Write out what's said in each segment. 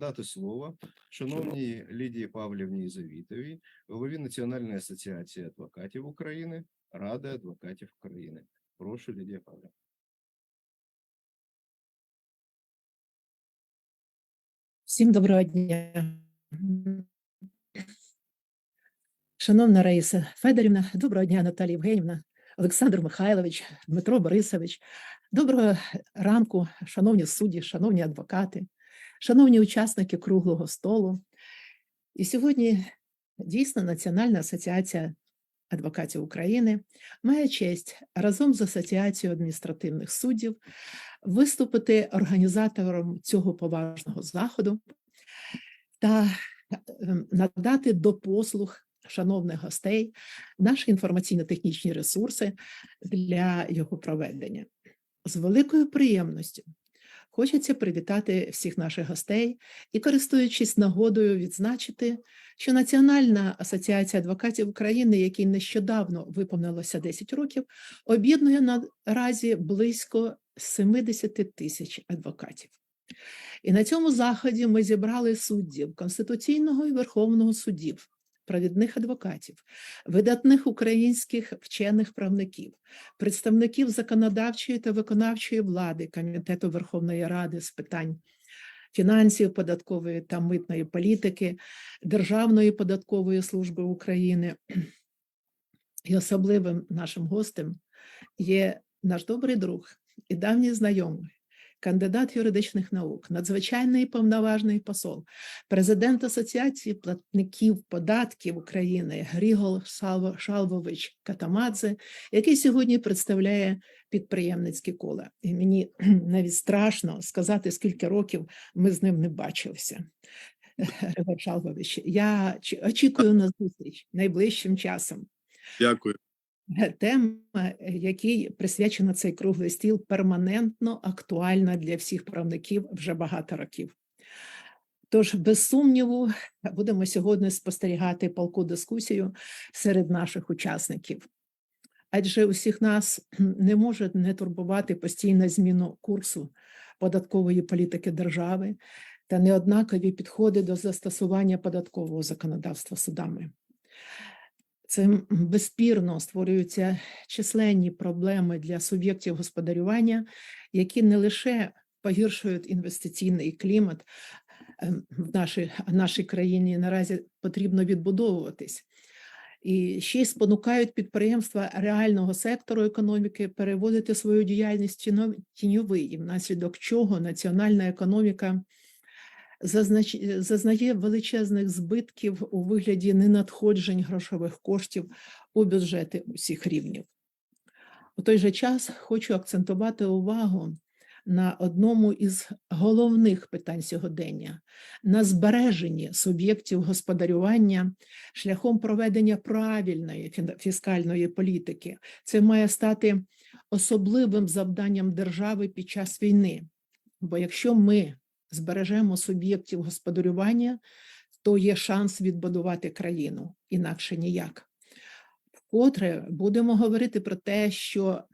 дати слово шановній Лідії Павлівні Завітовій, голові Національної асоціації адвокатів України, Ради адвокатів України. Прошу, Лідія Павлівна. Всім доброго дня. Шановна Раїса Федорівна, доброго дня, Наталія Євгенівна, Олександр Михайлович, Дмитро Борисович. Доброго ранку, шановні судді, шановні адвокати, шановні учасники круглого столу. І сьогодні дійсно Національна асоціація адвокатів України має честь разом з Асоціацією адміністративних суддів виступити організатором цього поважного заходу та ем, надати до послуг шановних гостей наші інформаційно-технічні ресурси для його проведення. З великою приємністю хочеться привітати всіх наших гостей і, користуючись нагодою, відзначити, що Національна асоціація адвокатів України, якій нещодавно виповнилося 10 років, об'єднує наразі близько 70 тисяч адвокатів. І на цьому заході ми зібрали суддів Конституційного і Верховного судів, провідних адвокатів, видатних українських вчених правників, представників законодавчої та виконавчої влади Комітету Верховної Ради з питань фінансів, податкової та митної політики, Державної податкової служби України. І особливим нашим гостем є наш добрий друг і давній знайомий, кандидат юридичних наук, надзвичайний повноважний посол, президент Асоціації платників податків України Грігол Шалвович Катамадзе, який сьогодні представляє підприємницькі кола. І мені навіть страшно сказати, скільки років ми з ним не бачилися. Григор Шалвович, я очікую на зустріч найближчим часом. Дякую. Тема, якій присвячено цей круглий стіл, перманентно актуальна для всіх правників вже багато років. Тож, без сумніву, будемо сьогодні спостерігати палку дискусію серед наших учасників. Адже усіх нас не може не турбувати постійна зміна курсу податкової політики держави та неоднакові підходи до застосування податкового законодавства судами. Цим безспірно створюються численні проблеми для суб'єктів господарювання, які не лише погіршують інвестиційний клімат ем, в нашій, нашій країні, наразі потрібно відбудовуватись. І ще й спонукають підприємства реального сектору економіки переводити свою діяльність тіньовий, внаслідок чого національна економіка зазнач- зазнає величезних збитків у вигляді ненадходжень грошових коштів у бюджети усіх рівнів. У той же час хочу акцентувати увагу на одному із головних питань сьогодення на збереженні суб'єктів господарювання шляхом проведення правильної фіскальної політики. Це має стати особливим завданням держави під час війни. Бо якщо ми збережемо суб'єктів господарювання, то є шанс відбудувати країну, інакше ніяк. Вкотре будемо говорити про те, що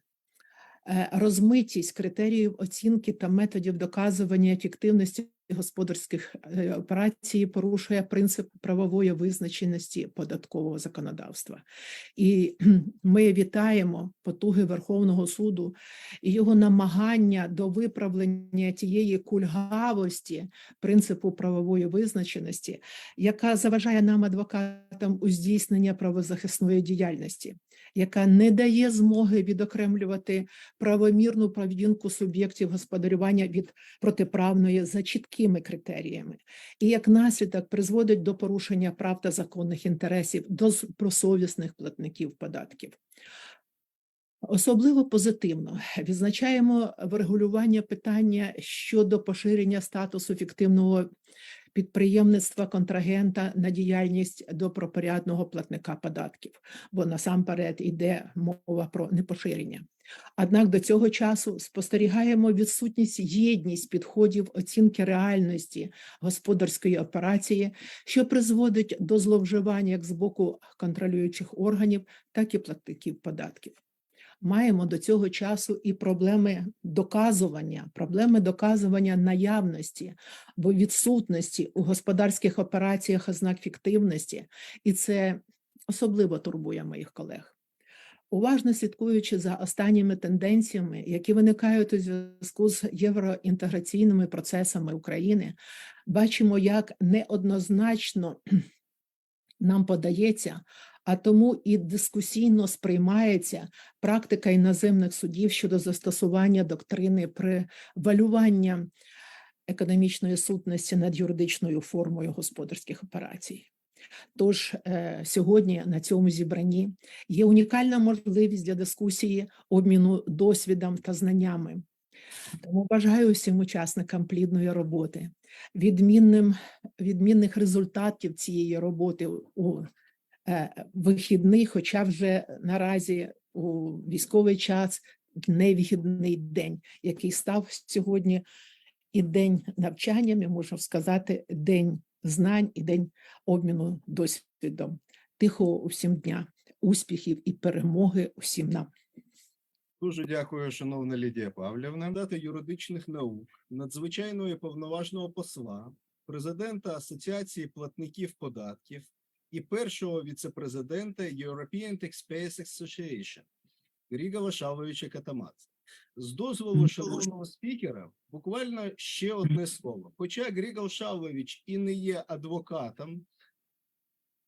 е, розмитість критеріїв оцінки та методів доказування ефективності господарських е, операцій порушує принцип правової визначеності податкового законодавства. І ми вітаємо потуги Верховного суду і його намагання до виправлення тієї кульгавості принципу правової визначеності, яка заважає нам, адвокатам, у здійсненні правозахисної діяльності, яка не дає змоги відокремлювати правомірну поведінку суб'єктів господарювання від протиправної за чіткими критеріями, і як наслідок призводить до порушення прав та законних інтересів добросовісних платників податків. Особливо позитивно відзначаємо врегулювання питання щодо поширення статусу фіктивного підприємництва контрагента на діяльність добропорядного платника податків, бо насамперед іде мова про непоширення. Однак до цього часу спостерігаємо відсутність єдність підходів оцінки реальності господарської операції, що призводить до зловживань як з боку контролюючих органів, так і платників податків. Маємо до цього часу і проблеми доказування, проблеми доказування наявності або відсутності у господарських операціях ознак фіктивності, і це особливо турбує моїх колег. Уважно слідкуючи за останніми тенденціями, які виникають у зв'язку з євроінтеграційними процесами України, бачимо, як неоднозначно нам подається, а тому і дискусійно сприймається практика іноземних судів щодо застосування доктрини привалювання економічної сутності над юридичною формою господарських операцій. Тож е, сьогодні на цьому зібранні є унікальна можливість для дискусії, обміну досвідом та знаннями. Тому бажаю всім учасникам плідної роботи, відмінним, відмінних результатів цієї роботи у вихідний, хоча вже наразі у військовий час невихідний день, який став сьогодні і день навчання, ми можемо сказати, день знань і день обміну досвідом. Тихого усім дня, успіхів і перемоги усім нам. Дуже дякую, шановна Лідія Павлівна. кандидата юридичних наук, надзвичайного і повноважного посла, президента Асоціації платників податків і першого віцепрезидента European Taxpayers Association Грігала Шавовича Катамадзе. З дозволу шановного спікера, буквально ще одне слово. Хоча Грігал Шавович і не є адвокатом,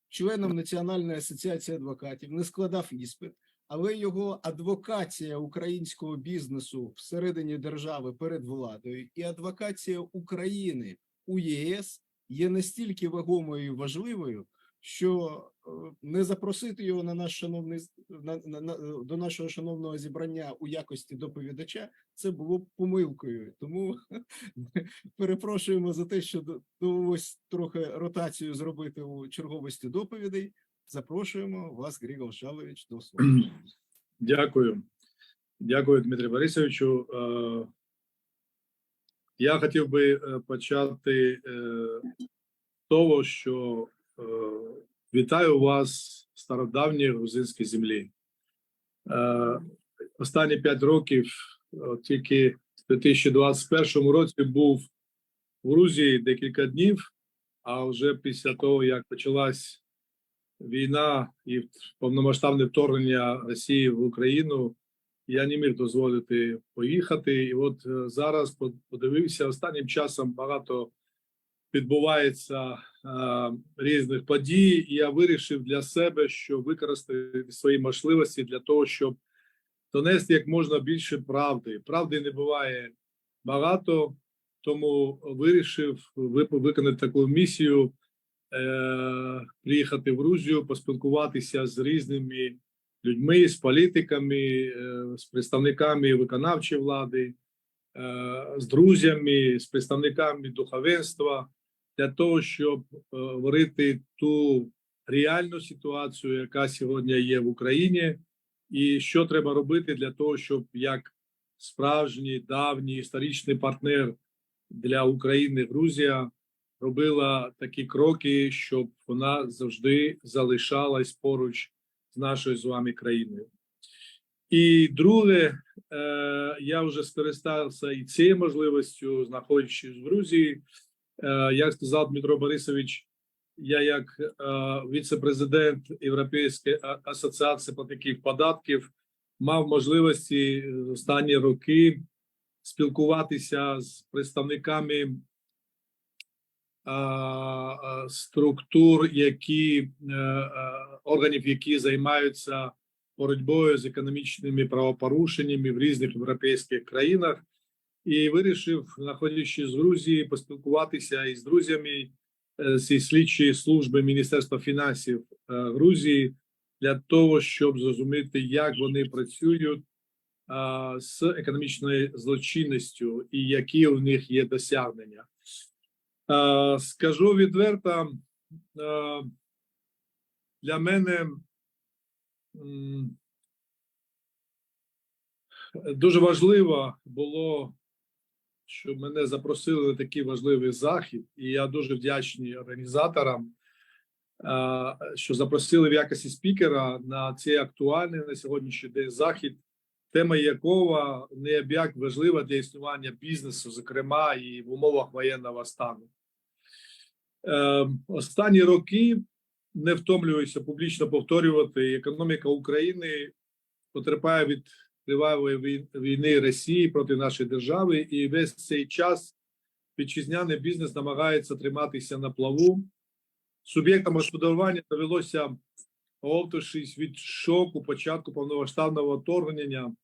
членом Національної асоціації адвокатів, не складав іспит, але його адвокація українського бізнесу всередині держави перед владою і адвокація України у ЄС є настільки вагомою і важливою, що е, не запросити його на наш шановний на, на, на, до нашого шановного зібрання у якості доповідача, це було б помилкою. Тому перепрошуємо за те, що довелось трохи ротацію зробити у черговості доповідей. Запрошуємо вас, Григор Шалович, до слова. Дякую. Дякую, Дмитрію Борисовичу. Е, Я хотів би е, почати е, з того, що е, вітаю вас стародавній грузинській землі. Е, Останні п'ять років, тільки в 2021 році був в Грузії декілька днів, а вже після того, як почалась війна і повномасштабне вторгнення Росії в Україну, я не міг дозволити поїхати. І от е, зараз подивився останнім часом багато відбувається е, різних подій, і я вирішив для себе, що використати свої можливості для того, щоб донести як можна більше правди. Правди не буває багато, тому вирішив виконати таку місію е, приїхати в Грузію, поспілкуватися з різними людьми, з політиками, е, з представниками виконавчої влади, е, з друзями, з представниками духовенства для того, щоб е, говорити ту реальну ситуацію, яка сьогодні є в Україні, і що треба робити для того, щоб як справжній давній історичний партнер для України Грузія робила такі кроки, щоб вона завжди залишалась поруч з нашою з вами країною. І друге, е, я вже скористався і цією можливістю, знаходячись в Грузії. Е, як сказав Дмитро Борисович, я як е, віце-президент Європейської асоціації платників податків мав можливості останні роки спілкуватися з представниками структур, які е, е, органів, які займаються боротьбою з економічними правопорушеннями в різних європейських країнах, і вирішив, знаходячись в Грузії, поспілкуватися із друзями е, зі слідчої служби Міністерства фінансів е, Грузії для того, щоб зрозуміти, як вони працюють з економічною злочинністю і які у них є досягнення. Е, Скажу відверто, е, для мене дуже важливо було, що мене запросили на такий важливий захід, і я дуже вдячний організаторам, що запросили в якості спікера на цей актуальний на сьогоднішній день захід тема якого неабияк важлива для існування бізнесу, зокрема і в умовах воєнного стану. Е, останні роки не втомлююся публічно повторювати, економіка України потерпає від тривалої війни Росії проти нашої держави, і весь цей час вітчизняний бізнес намагається триматися на плаву. Суб'єктам господарювання довелося, оговтавшись від шоку початку повномасштабного вторгнення,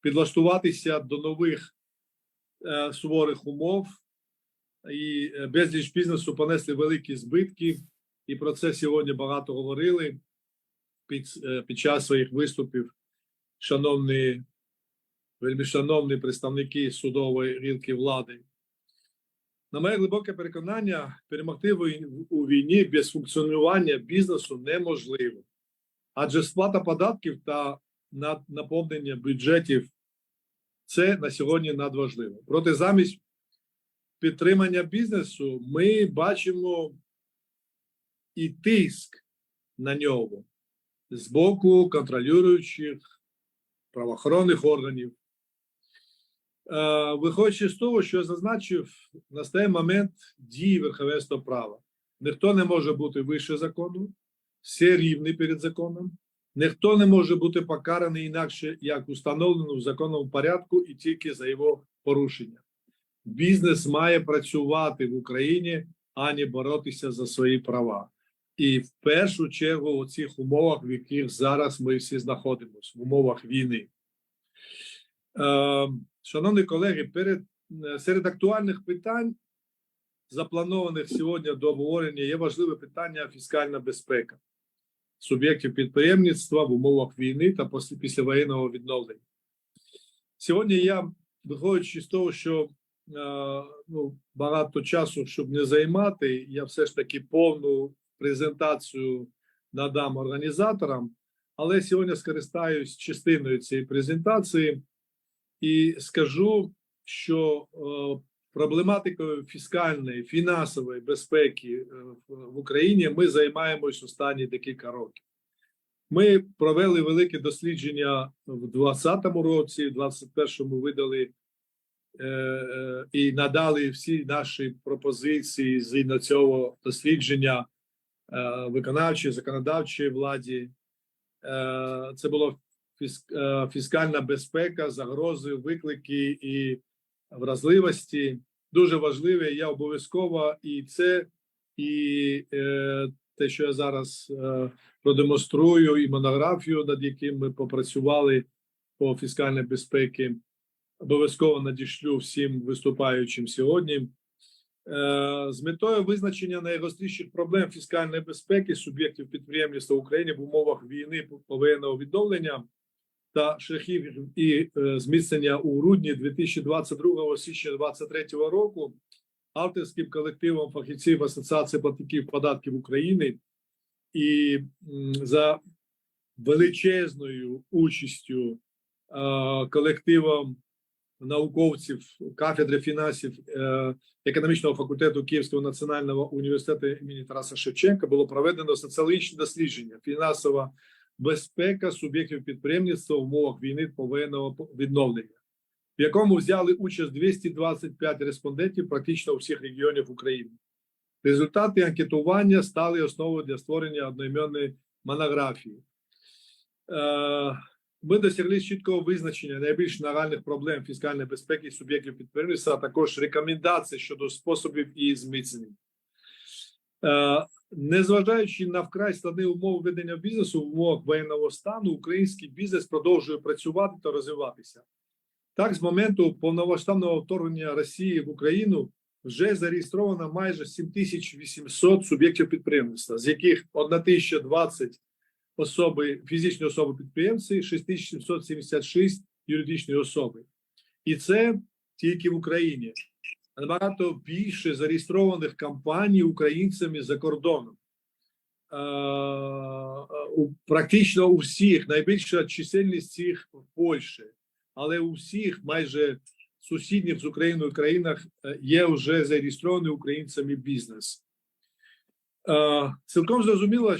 підлаштуватися до нових е, суворих умов, і е, безліч бізнесу понесли великі збитки, і про це сьогодні багато говорили під, е, під час своїх виступів. Шановні, вельми шановні представники судової гілки влади. На моє глибоке переконання, перемогти у війні без функціонування бізнесу неможливо, адже сплата податків та наповнення бюджетів це на сьогодні надважливо. Проте замість підтримання бізнесу ми бачимо і тиск на нього з боку контролюючих правоохоронних органів. Е, Виходячи з того, що я зазначив, настає момент дії верховенства права. Ніхто не може бути вище закону, всі рівні перед законом. Ніхто не може бути покараний інакше, як установлено в законному порядку, і тільки за його порушення. Бізнес має працювати в Україні, а не боротися за свої права. І в першу чергу у цих умовах, в яких зараз ми всі знаходимося, в умовах війни. Е, Шановні колеги, перед, е, серед актуальних питань, запланованих сьогодні до обговорення, є важливе питання фіскальна безпека суб'єктів підприємництва в умовах війни та після післявоєнного відновлення. Сьогодні я, виходячи з того, що е, ну, багато часу, щоб не займати, я все ж таки повну презентацію надам організаторам, але сьогодні скористаюсь частиною цієї презентації і скажу, що е, проблематикою фіскальної фінансової безпеки е, в- Україні ми займаємось останні декілька років. Ми провели велике дослідження в 2020 році, в 2021 видали е, е, і надали всі наші пропозиції згідно цього дослідження е, виконавчій, законодавчій владі. Е, Це фіск- е, фіскальна безпека, загрози, виклики і вразливості. Дуже важливе. Я обов'язково і це, і те, що я зараз продемонструю, і монографію, над яким ми попрацювали по фіскальній безпеці, обов'язково надішлю всім виступаючим сьогодні. Е, З метою визначення найгостріших проблем фіскальної безпеки суб'єктів підприємництва України в умовах війни повоєнного відновлення та шляхів і е, зміцнення у грудні 2022 січня 2023 року авторським колективом фахівців Асоціації платників податків України і за величезною участю е, колективом науковців кафедри фінансів е, економічного факультету Київського національного університету імені Тараса Шевченка було проведено соціологічне дослідження фінансова безпека суб'єктів підприємництва в умовах війни повоєнного відновлення, в якому взяли участь 225 респондентів практично у всіх регіонів України. Результати анкетування стали основою для створення одноіменної монографії. Ми досягли чіткого визначення найбільш нагальних проблем фіскальної безпеки суб'єктів підприємництва, а також рекомендацій щодо способів її зміцнення. Е, Незважаючи на вкрай складні умови ведення бізнесу в умовах воєнного стану, український бізнес продовжує працювати та розвиватися. Так, з моменту повномасштабного вторгнення Росії в Україну вже зареєстровано майже 7800 суб'єктів підприємництва, з яких 1020 особи, фізичні особи підприємці, 6776 юридичні особи. І це тільки в Україні набагато більше зареєстрованих компаній українцями за кордоном. Е, практично у всіх найбільша чисельність їх в Польщі, але у всіх майже сусідніх з Україною країнах е, є вже зареєстрований українцями бізнес. Е, Цілком зрозуміло е,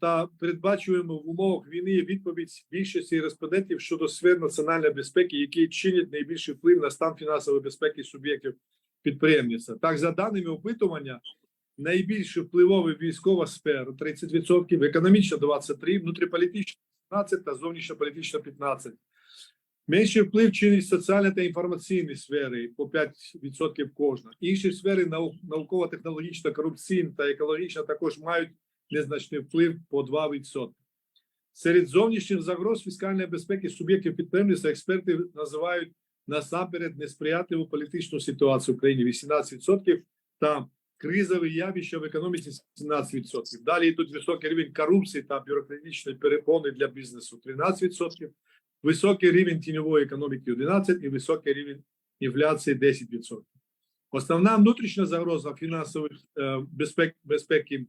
та передбачуємо в умовах війни відповідь більшості респондентів щодо сфер національної безпеки, які чинять найбільший вплив на стан фінансової безпеки суб'єктів підприємництва. Так, за даними опитування, найбільш впливові військова сфера 30%, економічна 23%, внутріполітична 15% та зовнішньополітична 15%. Менший вплив чинить соціальні та інформаційні сфери по 5% кожна. Інші сфери нау- науково-технологічна, корупційна та екологічна також мають незначний вплив по 2%. Серед зовнішніх загроз фіскальної безпеки суб'єктів підприємництва експерти називають насамперед несприятливу політичну ситуацію в Україні 18% та кризові явища в економіці 17%. Далі йдуть високий рівень корупції та бюрократичної перепони для бізнесу 13%, високий рівень тіньової економіки 11% і високий рівень інфляції 10%. Основна внутрішня загроза фінансових е, безпек, безпеки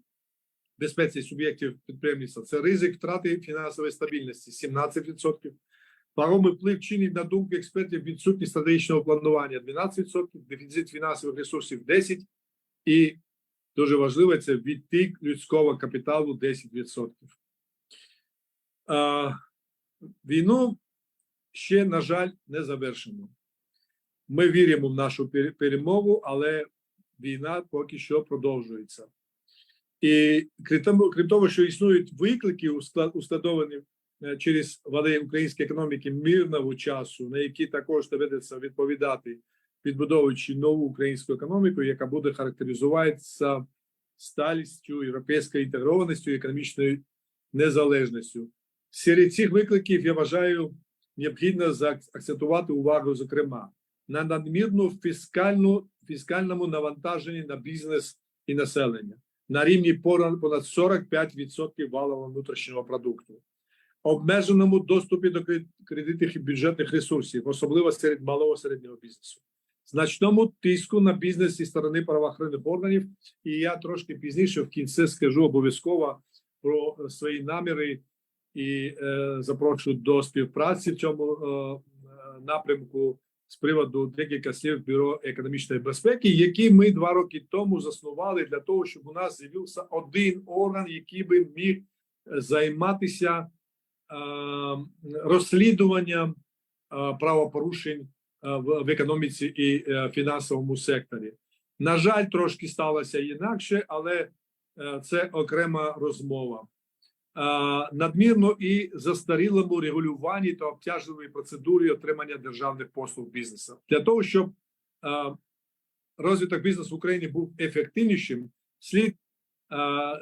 безпеці суб'єктів підприємництва це ризик втрати фінансової стабільності 17%. Вагомий вплив чинить на думку експертів відсутність стратегічного планування 12%, дефіцит фінансових ресурсів 10% і дуже важливо це відтік людського капіталу 10%. Війну ще, на жаль, не завершено. Ми віримо в нашу перемогу, але війна поки що продовжується. І крім того, що існують виклики, ускладовані е, через вади української економіки мирного часу, на які також доведеться відповідати, відбудовуючи нову українську економіку, яка буде характеризуватися сталістю, європейською інтегрованістю, і економічною незалежністю. Серед цих викликів я вважаю необхідно заакцентувати увагу, зокрема, на надмірну фіскальну фіскальному навантаженні на бізнес і населення на рівні понад понад 45% валового внутрішнього продукту, обмеженому доступі до кред- кредитних і бюджетних ресурсів, особливо серед малого середнього бізнесу, значному тиску на бізнес зі сторони правоохоронних органів. І я трошки пізніше в кінці скажу обов'язково про свої наміри і е, запрошую до співпраці в цьому е, напрямку з приводу декілька слів бюро економічної безпеки, які ми два роки тому заснували для того, щоб у нас з'явився один орган, який би міг займатися е, розслідуванням е, правопорушень е, в, в економіці і е, фінансовому секторі. На жаль, трошки сталося інакше, але е, це окрема розмова. Е, надмірно і застарілому регулюванні та обтяжливій процедурі отримання державних послуг бізнесу для того, щоб е, розвиток бізнесу в Україні був ефективнішим, слід е,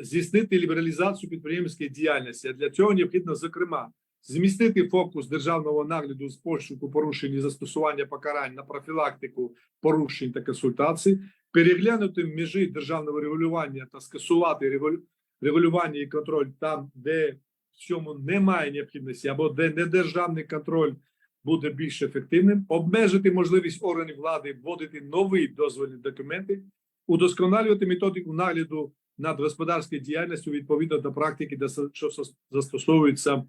здійснити лібералізацію підприємницької діяльності. Для цього необхідно, зокрема, змістити фокус державного нагляду з пошуку порушень і застосування покарань на профілактику порушень та консультацій, переглянути межі державного регулювання та скасувати регулю- регулювання і контроль там, де в цьому немає необхідності, або де недержавний контроль буде більш ефективним, обмежити можливість органів влади вводити нові дозвольні документи, удосконалювати методику нагляду над господарською діяльністю відповідно до практики, що застосовується в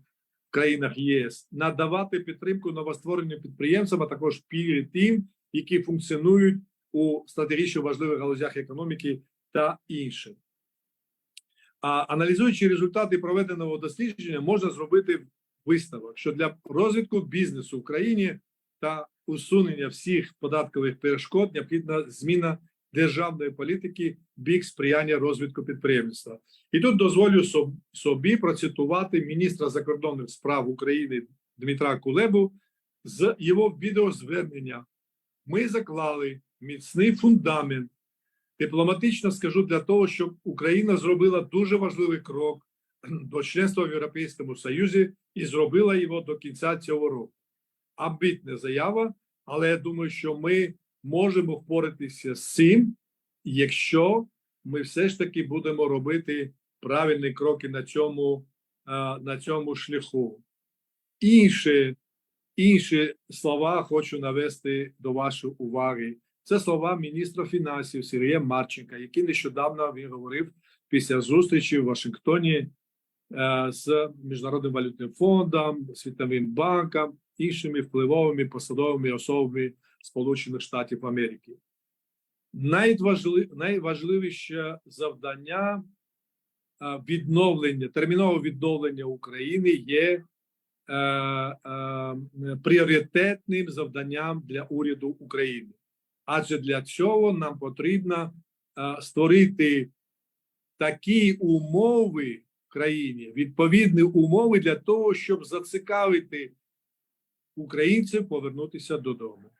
країнах ЄС, надавати підтримку новоствореним підприємцям, а також пільги тим, які функціонують у стратегічно важливих галузях економіки та інших. А аналізуючи результати проведеного дослідження, можна зробити висновок, що для розвитку бізнесу в Україні та усунення всіх податкових перешкод необхідна зміна державної політики бік сприяння розвитку підприємництва. І тут дозволю собі процитувати міністра закордонних справ України Дмитра Кулебу з його відеозвернення. Ми заклали міцний фундамент дипломатично скажу для того, щоб Україна зробила дуже важливий крок до членства в Європейському Союзі і зробила його до кінця цього року. Амбітна заява, але я думаю, що ми можемо впоратися з цим, якщо ми все ж таки будемо робити правильні кроки на цьому, на цьому шляху. Інші, інші слова хочу навести до вашої уваги. Це слова міністра фінансів Сергія Марченка, який нещодавно він говорив після зустрічі в Вашингтоні е, з Міжнародним валютним фондом, Світовим банком, іншими впливовими посадовими особами Сполучених Штатів Америки. Найважли, найважливіше завдання відновлення, термінове відновлення України є е, е, пріоритетним завданням для уряду України. Адже для цього нам потрібно е, створити такі умови в країні, відповідні умови для того, щоб зацікавити українців повернутися додому.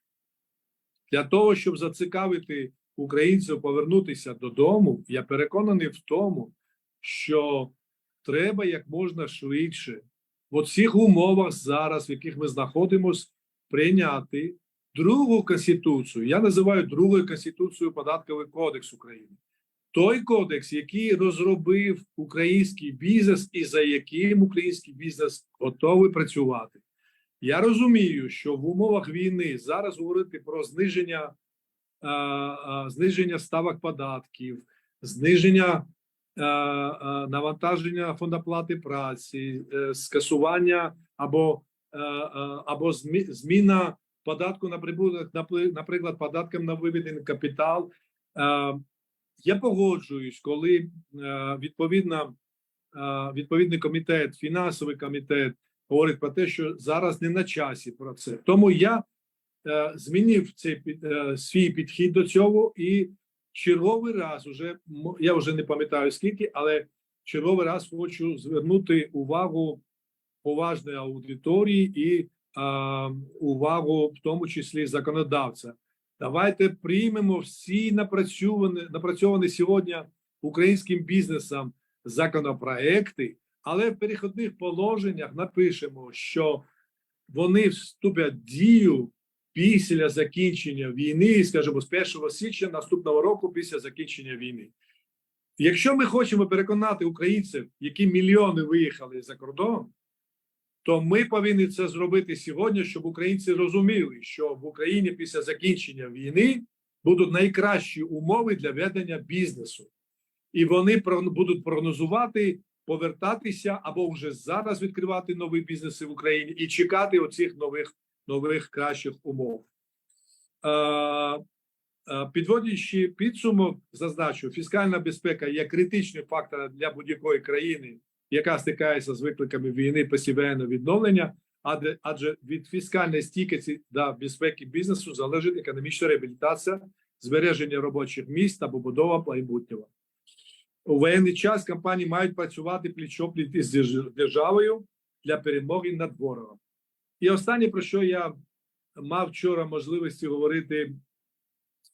Для того, щоб зацікавити українців повернутися додому, я переконаний в тому, що треба як можна швидше в цих умовах зараз, в яких ми знаходимося, прийняти другу конституцію. Я називаю другою конституцією податковий кодекс України. Той кодекс, який розробив український бізнес, і за яким український бізнес готовий працювати. Я розумію, що в умовах війни зараз говорити про зниження, е, е, зниження ставок податків, зниження е, навантаження фондоплати праці, скасування або, або змі- зміна податку на прибуток, наприклад, податком на виведений капітал. Е, я погоджуюсь, коли е, відповідно, е, відповідний комітет, фінансовий комітет говорить про те, що зараз не на часі про це. Тому я змінив цей свій підхід до цього і черговий раз уже я вже не пам'ятаю скільки, але черговий раз хочу звернути увагу поважної аудиторії і увагу, в тому числі законодавця. Давайте приймемо всі напрацьовані, напрацьовані сьогодні українським бізнесом законопроекти, але в перехідних положеннях напишемо, що вони вступлять в дію після закінчення війни, скажімо, з 1 січня наступного року після закінчення війни. Якщо ми хочемо переконати українців, які мільйони виїхали за кордон, то ми повинні це зробити сьогодні, щоб українці розуміли, що в Україні після закінчення війни будуть найкращі умови для ведення бізнесу, і вони будуть прогнозувати повертатися або вже зараз відкривати нові бізнеси в Україні і чекати оцих нових нових кращих умов. Е, е, Підводячи підсумок, зазначу, фіскальна безпека є критичним фактором для будь-якої країни, яка стикається з викликами війни постійного відновлення, адже, від фіскальної стійкості до безпеки бізнесу залежить економічна реабілітація, збереження робочих місць та побудова майбутнього. У воєнний час компанії мають працювати пліч-опліч держ- державою для перемоги над ворогом. І останнє, про що я мав вчора можливості говорити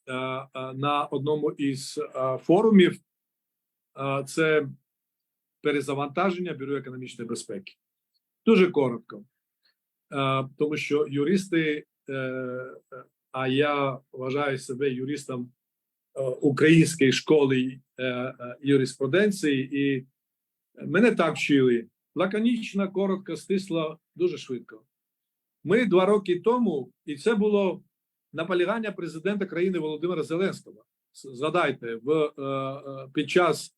е, е, на одному із е, форумів, це перезавантаження Бюро економічної безпеки. Дуже коротко, Е, тому що юристи, е, а я вважаю себе юристом е, української школи юриспруденції, і мене так вчили лаконічно, коротко, стисло, дуже швидко. Ми два роки тому, і це було наполягання президента країни Володимира Зеленського. Згадайте, в під час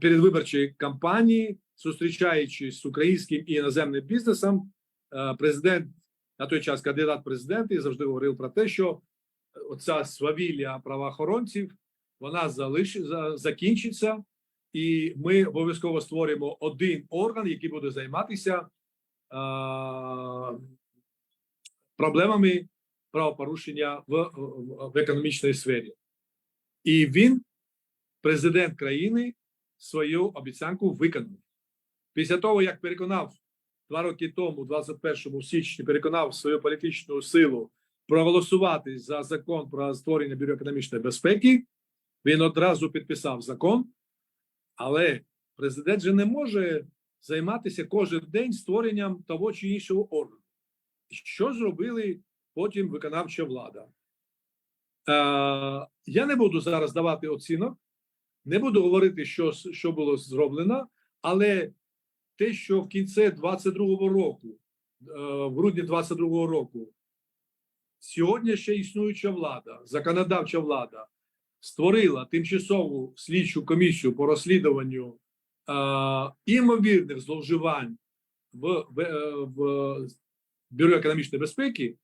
передвиборчої кампанії, зустрічаючись з українським і іноземним бізнесом, е, президент на той час кандидат в президенти завжди говорив про те, що оця свавілля правоохоронців вона залиш... закінчиться, і ми обов'язково створимо один орган, який буде займатися е, проблемами правопорушення в, в економічній сфері. І він, президент країни, свою обіцянку виконав. Після того, як переконав два роки тому, 21 січні, переконав свою політичну силу проголосувати за закон про створення бюро економічної безпеки, він одразу підписав закон, але президент же не може займатися кожен день створенням того чи іншого органу. Що зробили потім виконавча влада? Е, я не буду зараз давати оцінок, не буду говорити, що, що було зроблено, але те, що в кінці 22-го року, е, в грудні 22-го року, сьогодні ще існуюча влада, законодавча влада створила тимчасову слідчу комісію по розслідуванню е, імовірних зловживань в, в, е, в Бюро економічної безпеки,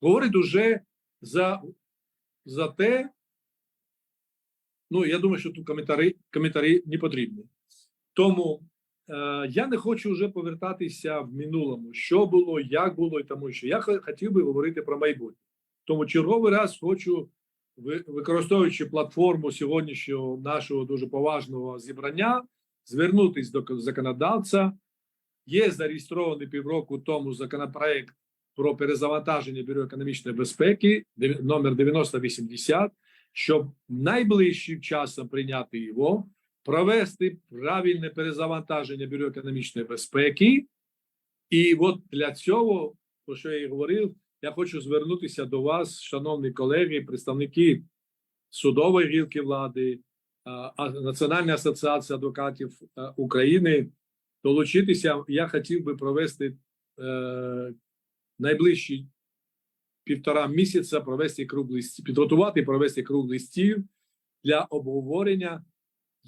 говорить уже за, за те, ну я думаю, що тут коментарі, коментарі не потрібні. Тому е, я не хочу вже повертатися в минулому, що було, як було і тому що я хо- хотів би говорити про майбутнє. Тому черговий раз хочу, використовуючи платформу сьогоднішнього нашого дуже поважного зібрання, звернутись до законодавця. Є зареєстрований півроку тому законопроект про перезавантаження бюро економічної безпеки номер 9080, щоб найближчим часом прийняти його, провести правильне перезавантаження бюро економічної безпеки. І от для цього, про що я і говорив, я хочу звернутися до вас, шановні колеги, представники судової гілки влади, Національна асоціація адвокатів України. Долучитися, я хотів би провести е, найближчі півтора місяця, провести круглий стіл, підготувати і провести круглий стіл для обговорення,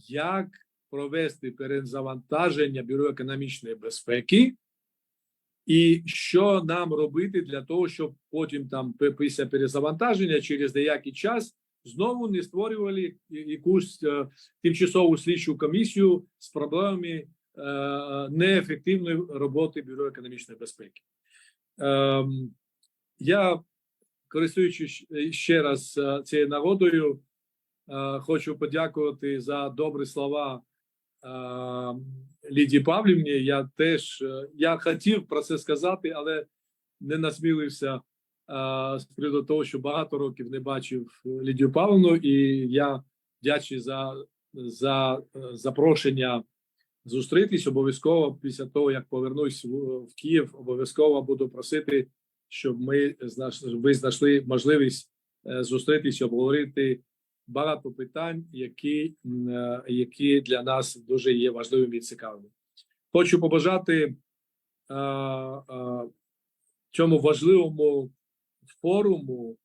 як провести перезавантаження бюро економічної безпеки, і що нам робити для того, щоб потім там після перезавантаження через деякий час знову не створювали якусь е, тимчасову слідчу комісію з проблемами е, неефективної роботи бюро економічної безпеки. Ем, я користуючись е, ще раз е, цією нагодою, е, хочу подякувати за добрі слова Лідії Павлівні. Я теж я хотів про це сказати, але не насмілився з приводу того, що багато років не бачив Лідію Павлівну, і я вдячний за, за запрошення зустрітись обов'язково після того, як повернусь в Київ, обов'язково буду просити, щоб ми ви знайшли можливість е, зустрітись, обговорити багато питань, які, е, які для нас дуже є важливими і цікавими. Хочу побажати е, е, цьому важливому форуму,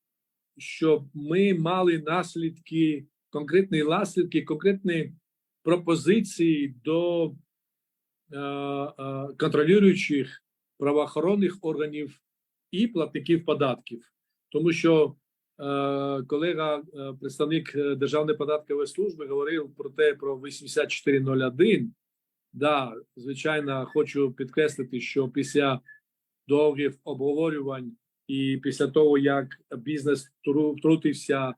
щоб ми мали наслідки, конкретні наслідки, конкретні пропозиції до е, е, контролюючих правоохоронних органів і платників податків, тому що е, колега, е, представник е, Державної податкової служби, говорив про те про 8401. Да, звичайно, хочу підкреслити, що після довгих обговорювань і після того, як бізнес втрутився е,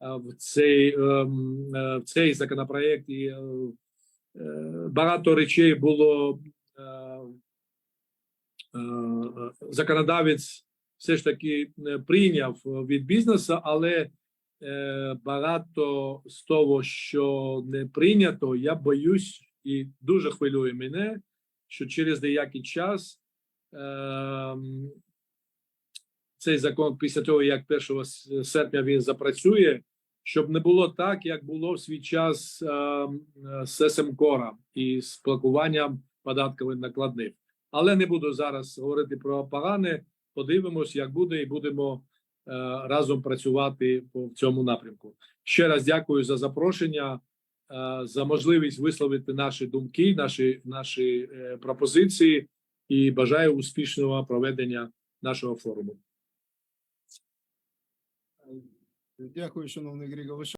в цей, е, в цей законопроект, і багато речей було законодавець все ж таки е, прийняв від бізнесу, але е, багато з того, що не прийнято, я боюсь і дуже хвилює мене, що через деякий час е, цей закон після того, як 1 серпня він запрацює, щоб не було так, як було в свій час е, е, з СМКОРом і з блокуванням податкових накладних. Але не буду зараз говорити про погане. Подивимось, як буде, і будемо е, разом працювати в цьому напрямку. Ще раз дякую за запрошення, е, за можливість висловити наші думки, наші, наші е, пропозиції і бажаю успішного проведення нашого форуму. Дякую, шановний Григорович.